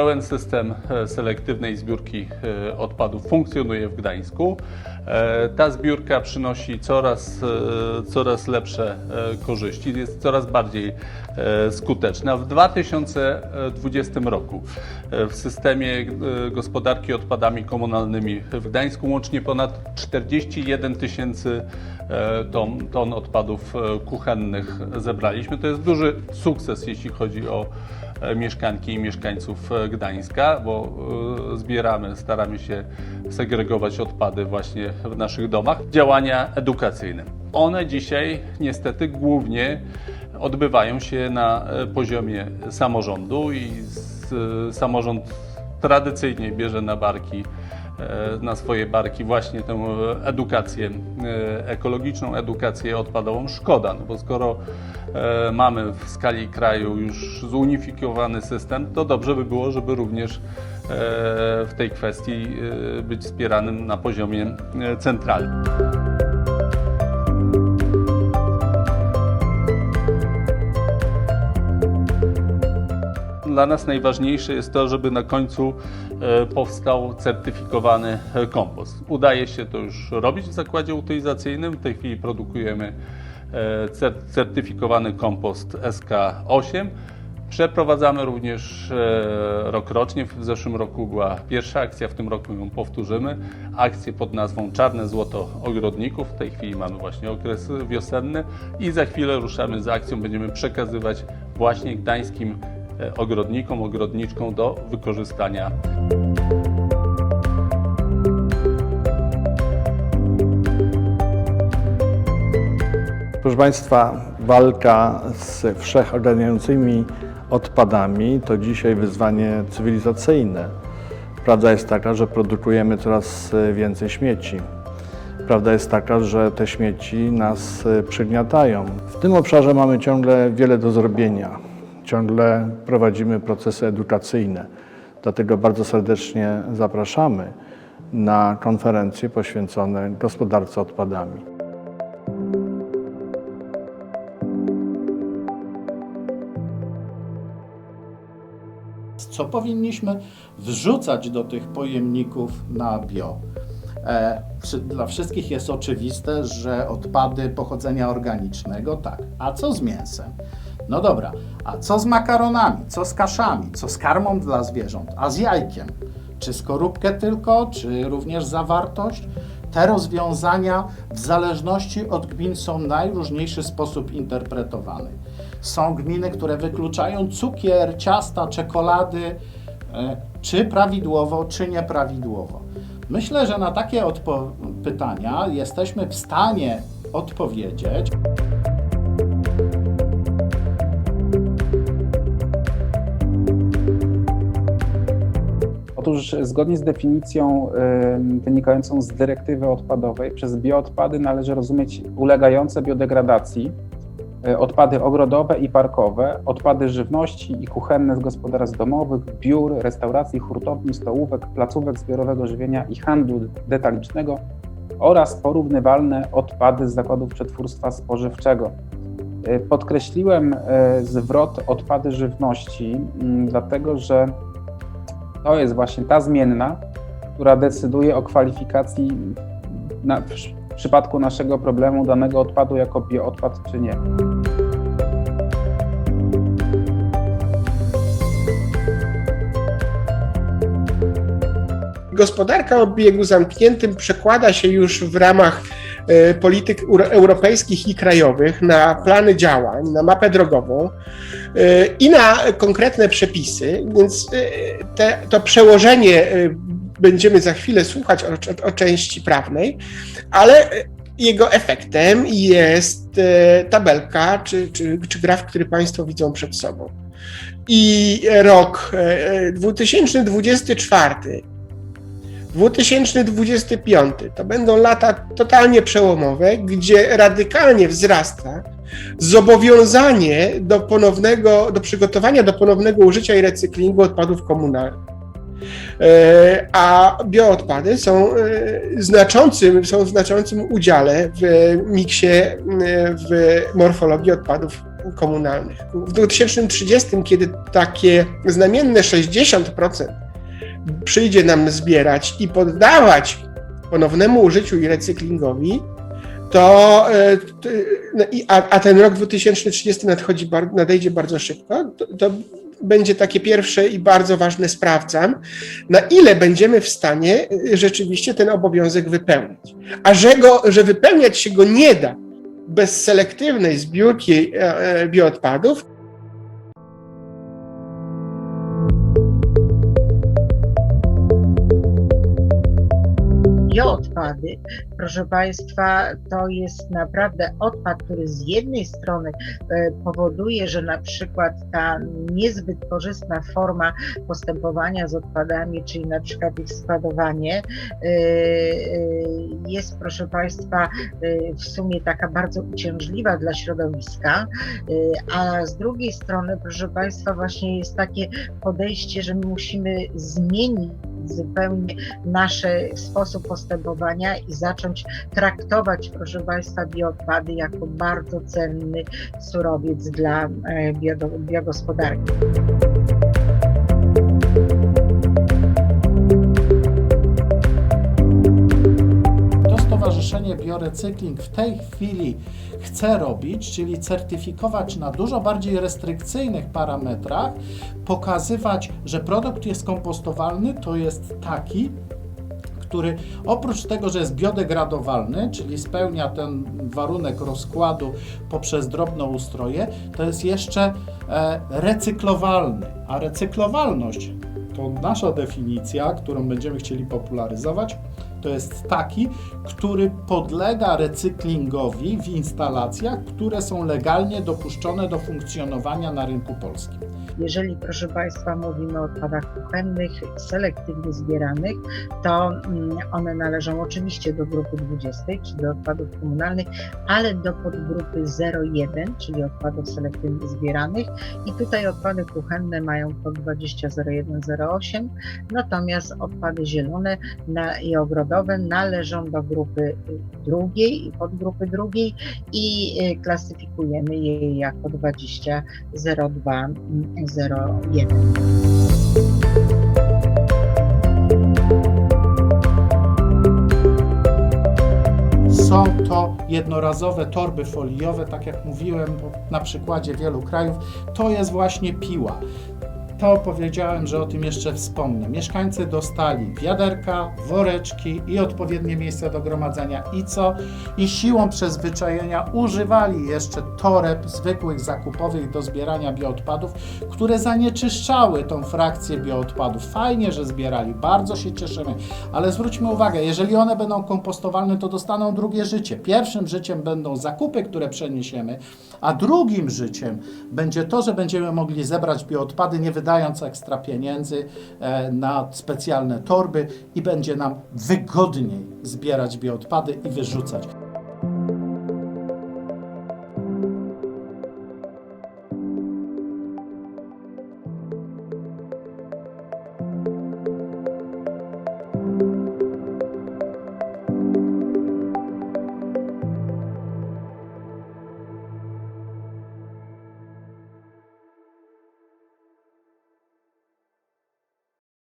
Pełen system e, selektywnej zbiórki e, odpadów funkcjonuje w Gdańsku. E, Ta zbiórka przynosi coraz, e, coraz lepsze e, korzyści, jest coraz bardziej skuteczna. W 2020 roku w systemie gospodarki odpadami komunalnymi w Gdańsku łącznie ponad 41 tysięcy ton, ton odpadów kuchennych zebraliśmy. To jest duży sukces, jeśli chodzi o mieszkanki i mieszkańców Gdańska, bo zbieramy, staramy się segregować odpady właśnie w naszych domach. Działania edukacyjne. One dzisiaj niestety głównie odbywają się na e, poziomie samorządu i z, e, samorząd tradycyjnie bierze na barki na swoje barki właśnie tę edukację e, ekologiczną, edukację odpadową. Szkoda, no bo skoro e, mamy w skali kraju już zunifikowany system, to dobrze by było, żeby również e, w tej kwestii e, być wspieranym na poziomie e, centralnym. Dla nas najważniejsze jest to, żeby na końcu e, powstał certyfikowany e, kompost. Udaje się to już robić w zakładzie utylizacyjnym. W tej chwili produkujemy e, cer- certyfikowany kompost SK8. Przeprowadzamy również rokrocznie. W zeszłym roku była pierwsza akcja, w tym roku ją powtórzymy. Akcję pod nazwą Czarne Złoto Ogrodników. W tej chwili mamy właśnie okres wiosenny i za chwilę ruszamy z akcją. Będziemy przekazywać właśnie gdańskim ogrodnikom, ogrodniczkom do wykorzystania. Proszę Państwa, walka z wszechogarniającymi odpadami to dzisiaj wyzwanie cywilizacyjne. Prawda jest taka, że produkujemy coraz więcej śmieci. Prawda jest taka, że te śmieci nas przygniatają. W tym obszarze mamy ciągle wiele do zrobienia. Ciągle prowadzimy procesy edukacyjne. Dlatego bardzo serdecznie zapraszamy na konferencje poświęcone gospodarce odpadami. co powinniśmy wrzucać do tych pojemników na bio. E, dla wszystkich jest oczywiste, że odpady pochodzenia organicznego, tak. A co z mięsem? No dobra, a co z makaronami? Co z kaszami? Co z karmą dla zwierząt? A z jajkiem? Czy skorupkę tylko, czy również zawartość? Te rozwiązania w zależności od gmin są w najróżniejszy sposób interpretowane. Są gminy, które wykluczają cukier, ciasta, czekolady, e, czy prawidłowo, czy nieprawidłowo. Myślę, że na takie pytania jesteśmy w stanie odpowiedzieć. Otóż zgodnie z definicją wynikającą z dyrektywy odpadowej, przez bioodpady należy rozumieć ulegające biodegradacji y, odpady ogrodowe i parkowe, odpady żywności i kuchenne z gospodarstw domowych, biur, restauracji, hurtowni, stołówek, placówek zbiorowego żywienia i handlu detalicznego oraz porównywalne odpady z zakładów przetwórstwa spożywczego. Y, Podkreśliłem y, zwrot odpady żywności, dlatego że to jest właśnie ta zmienna, która decyduje o kwalifikacji na, w, w przypadku naszego problemu danego odpadu jako bioodpad czy nie. Gospodarka o obiegu zamkniętym przekłada się już w ramach e, polityk ur- europejskich i krajowych na plany działań, na mapę drogową i na konkretne przepisy, więc e, te, to przełożenie e, będziemy za chwilę słuchać o, o, o części prawnej, ale jego efektem jest e, tabelka czy, czy, czy graf, który Państwo widzą przed sobą. I rok e, 2024 2025 to będą lata totalnie przełomowe, gdzie radykalnie wzrasta zobowiązanie do ponownego, do przygotowania do ponownego użycia i recyklingu odpadów komunalnych. E, A bioodpady są e, znaczącym, są w znaczącym udziale w miksie, e, w morfologii odpadów komunalnych. W 2030, kiedy takie znamienne 60% przyjdzie nam zbierać i poddawać ponownemu użyciu i recyklingowi, to, e, no a, a ten rok 2030 nadchodzi, nadejdzie bardzo szybko, to, to będzie takie pierwsze i bardzo ważne sprawdzam, na ile będziemy w stanie e, rzeczywiście ten obowiązek wypełnić. A że, go, że wypełniać się go nie da bez selektywnej zbiórki e, e, bioodpadów, Bioodpady, proszę Państwa, to jest naprawdę odpad, który z jednej strony e, powoduje, że na przykład ta niezbyt korzystna forma postępowania z odpadami, czyli na przykład ich składowanie, e, e, jest, proszę Państwa, w sumie taka bardzo uciążliwa dla środowiska, a z drugiej strony, proszę Państwa, właśnie jest takie podejście, że my musimy zmienić zupełnie nasz sposób postępowania i zacząć traktować, proszę Państwa, bioodpady jako bardzo cenny surowiec dla e, bio, biogospodarki. Stowarzyszenie Biorecykling w tej chwili chce robić, czyli certyfikować na dużo bardziej restrykcyjnych parametrach, pokazywać, że produkt jest kompostowalny, to jest taki, który oprócz tego, że jest biodegradowalny, czyli spełnia ten warunek rozkładu poprzez drobnoustroje, to jest jeszcze e, recyklowalny. A recyklowalność to nasza definicja, którą będziemy chcieli popularyzować, to jest taki, który podlega recyklingowi w instalacjach, które są legalnie dopuszczone do funkcjonowania na rynku polskim. Jeżeli, proszę Państwa, mówimy o odpadach kuchennych, selektywnie zbieranych, to mm, one należą oczywiście do grupy 20, czyli do odpadów komunalnych, ale do podgrupy 01, czyli odpadów selektywnie zbieranych. I tutaj odpady kuchenne mają kod 200108, natomiast odpady zielone i ogrodowe należą do grupy y, drugiej i podgrupy drugiej i y, klasyfikujemy je jako 200201. Są to jednorazowe torby foliowe, tak jak mówiłem na przykładzie wielu krajów. To jest właśnie piła. To powiedziałem, że o tym jeszcze wspomnę. Mieszkańcy dostali wiaderka, woreczki i odpowiednie miejsca do gromadzenia i co? I siłą przyzwyczajenia używali jeszcze toreb zwykłych zakupowych do zbierania bioodpadów, które zanieczyszczały tą frakcję bioodpadów. Fajnie, że zbierali, bardzo się cieszymy, ale zwróćmy uwagę, jeżeli one będą kompostowalne, to dostaną drugie życie. Pierwszym życiem będą zakupy, które przeniesiemy, a drugim życiem będzie to, że będziemy mogli zebrać bioodpady, nie wydając ekstra pieniędzy e, na specjalne torby i będzie nam wygodniej zbierać bioodpady i wyrzucać.